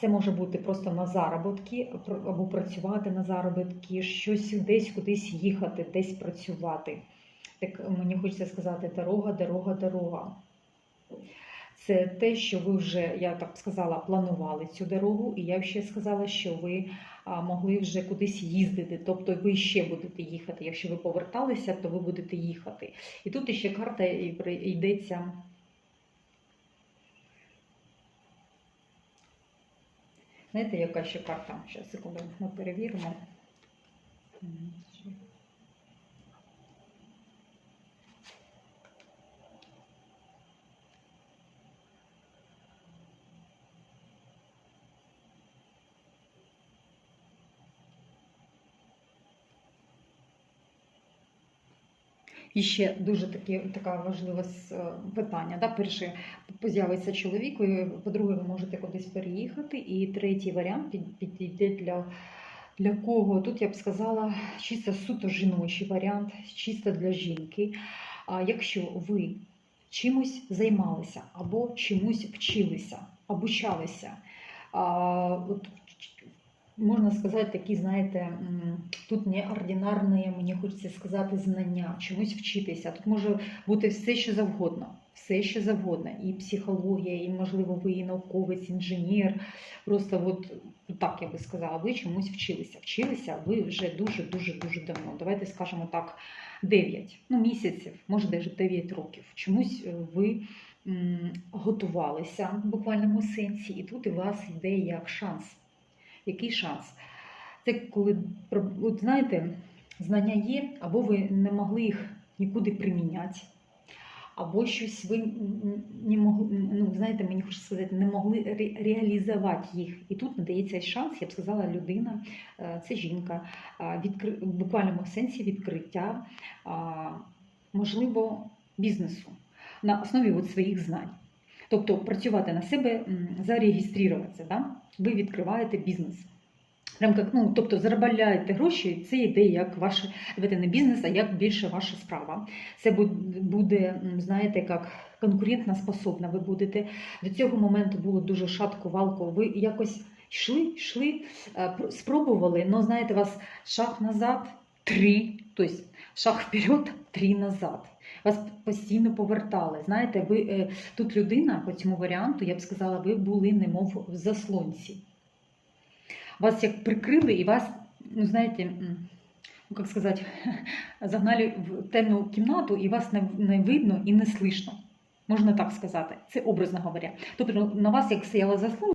Це може бути просто на заробітки або працювати на заробітки, щось десь кудись їхати, десь працювати. Так мені хочеться сказати: дорога, дорога, дорога. Це те, що ви вже, я так сказала, планували цю дорогу, і я ще сказала, що ви могли вже кудись їздити, тобто ви ще будете їхати. Якщо ви поверталися, то ви будете їхати. І тут ще карта йдеться. Знаєте, яка ще карта? Зараз, секунду, ми перевіримо. І ще дуже таке, така важливе питання. Да? Перше, з'явиться чоловік, по-друге, ви можете кудись переїхати. І третій варіант підійде для, для кого? Тут я б сказала, чисто суто жіночий варіант, чисто для жінки. А якщо ви чимось займалися або чомусь вчилися, обучалися, а, от, можна сказати, такі, знаєте, тут неординарні, мені хочеться сказати, знання, чомусь вчитися. Тут може бути все, що завгодно. Все, що завгодно. І психологія, і, можливо, ви і науковець, інженер. Просто от так я би сказала, ви чомусь вчилися. Вчилися ви вже дуже-дуже дуже давно. Давайте скажемо так, 9 ну, місяців, може навіть 9 років. Чомусь е, ви готувалися в буквальному сенсі, і тут у вас йде як шанс. Який шанс? Це коли от знаєте, знання є, або ви не могли їх нікуди приміняти, або щось ви не могли, ну знаєте, мені хочеться сказати, не могли ре- реалізувати їх. І тут надається шанс, я б сказала, людина, е, це жінка, відкри... в буквальному сенсі відкриття, можливо, бізнесу на основі от своїх знань. Тобто працювати на себе, зареєструватися, да? ви відкриваєте бізнес. Прям ну, тобто заробляєте гроші, це йде як ваше, давайте не бізнес, а як більше ваша справа. Це буде, знаєте, як конкурентна способна. Ви будете до цього моменту було дуже шатко, валко. Ви якось йшли, йшли, е, спробували, але знаєте, вас шаг назад, три, тобто шаг вперед, три назад. Вас постійно повертали. Знаєте, ви е, тут людина по цьому варіанту, я б сказала, ви були немов в заслонці. Вас як прикрили і вас, ну знаєте, ну як сказати, загнали в темну кімнату і вас не, видно і не слышно. Можна так сказати. Це образно говоря. Тобто на вас як стояла заслонка,